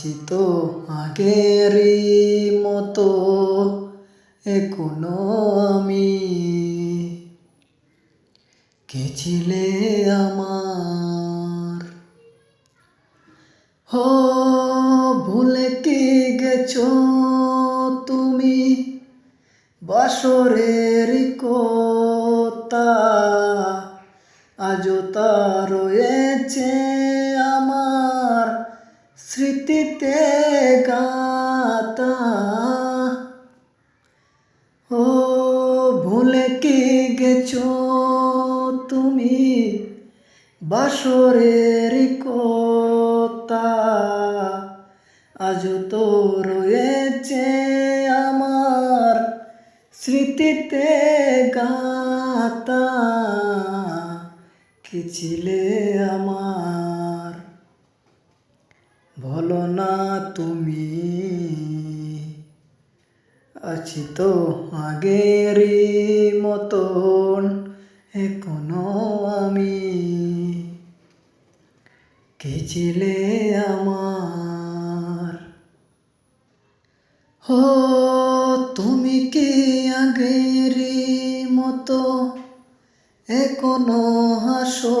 আছি তো আগেরই মতো, এখনও আমি। কে ছিলে আমার? হ ভুলে কি গেছ তুমি? বাসরের কথা, আজও তা রয়েছে স্মৃতিতে গাতা। ও ভুলে কি গেছো তুমি? বাসরের কথা আজও তো রয়েছে আমার স্মৃতিতে গাতা। কি ছিলে আমার? বলো না তুমি। আছি তো আগেরই মতন, এখনও আমি। কে ছিলে আমার? হো তুমি কি আগেরই মতো, এখনও হাসো